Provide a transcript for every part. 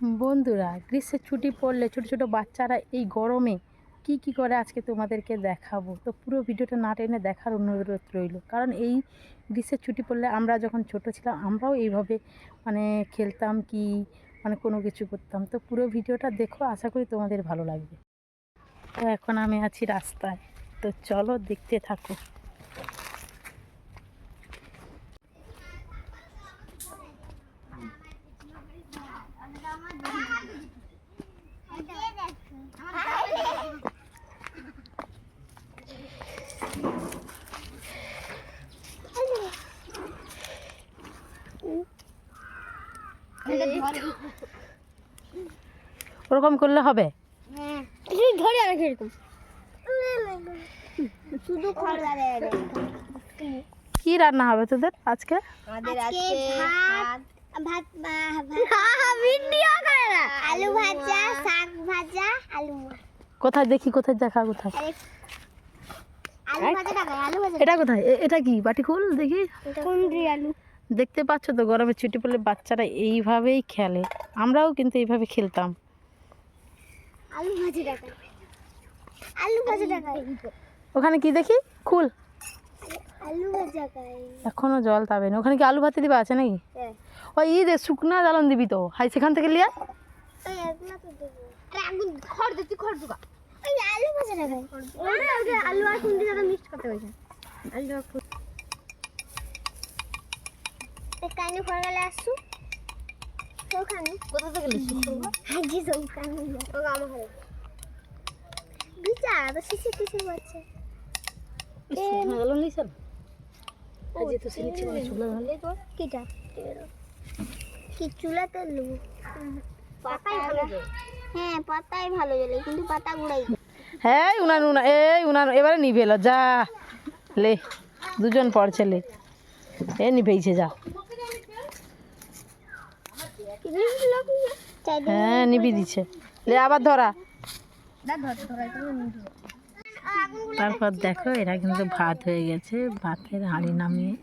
বন্ধুরা, গ্রীষ্মের ছুটি পড়লে ছোটো ছোটো বাচ্চারা এই গরমে কি কি করে আজকে তোমাদেরকে দেখাবো? তো পুরো ভিডিওটা না টেনে দেখার অনুরোধ রইল। কারণ এই গ্রীষ্মের ছুটি পড়লে আমরা যখন ছোট ছিলাম, আমরাও এইভাবে মানে খেলতাম কি মানে কোনো কিছু করতাম। তো পুরো ভিডিওটা দেখো, আশা করি তোমাদের ভালো লাগবে। তো এখন আমি আছি রাস্তায়। তো চলো দেখতে থাকো। ওরকম করলে হবে? ধরে অনেক এরকম। শুধু কি রান্না হবে তোদের আজকে? আমাদের আজকে ভাত ভাত ভিডিও করে আলু ভাজা শাক ভাজা আলু কোথায় দেখি কোথায় দেখা কোথায়? আলু ভাজা আলু ভাজা এটা কোথায়? এটা কি বাটি খুল দেখি? কুন্দ্রি আলু। দেখতে পাচ্ছ তো গরমের ছুটি পড়লে বাচ্চারা এইভাবেই খেলে। আমরাও কিন্তু এইভাবে খেলতাম। আলু ভাজা টাকা আলু ভাজা ওখানে কি দেখি? খুল। আলু এখনও জল তাবে না। ওখানে কি আলু ভাতে দিবা আছে নাকি? ওই ই দে শুকনা জ্বালন দিবি তো। হাই সেখান থেকে লিয়া। আর মিক্স করতে আলু কাইনে খড় গেলে আসছু? ওখানে কোথা থেকে হাজি ও আমার ঘরে। বিচার তো লিস আজ তো। সিনি চুলা কিটা? কি চুলাতে লু পাতাই ভালো হ্যাঁ পাতাই ভালো জ্বলে কিন্তু পাতা গুড়াই। হ্যাঁ উনান উনা এই উনান এবারে নিভে এলো যা। লে দুজন পড়ছে লে। এ নিভেইছে যা। হ্যাঁ নিবি দিছে। লে, আবার ধরা। তারপর দেখো, এরা কিন্তু ভাত হয়ে গেছে। ভাতের হাঁড়ি নামিয়ে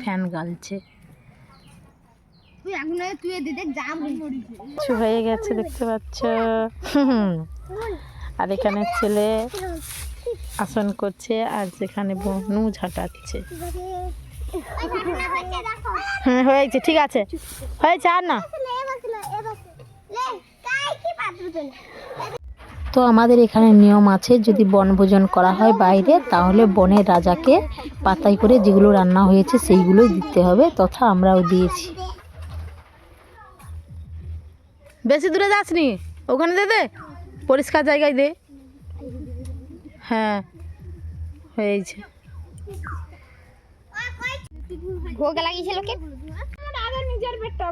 ফ্যান গালছে। কিছু হয়ে গেছে, দেখতে পাচ্ছ। আর এখানে ছেলে আসন করছে, আর যেখানে বনু ঝাঁটাচ্ছে। হ্যাঁ হয়েছে, ঠিক আছে। হয়েছে, আর না। তো আমাদের এখানে নিয়ম আছে যদি বনভোজন করা হয় বাইরে তাহলে বনের রাজাকে পাতায় করে যেগুলো রান্না হয়েছে সেইগুলোই দিতে হবে তথা আমরাও দিয়েছি। বেশি দূরে যাসনি? ওখানে দে দে। পরিষ্কার জায়গায় দে। হ্যাঁ হয়েছে। ভোগ লাগিয়েছিল কে? আবার নিজের পেটটা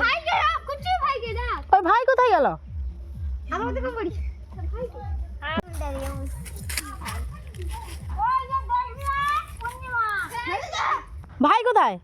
ভাই কে কুচু ভাই কে দা ওই ভাই কোথায় গেল ভাই কোথায়?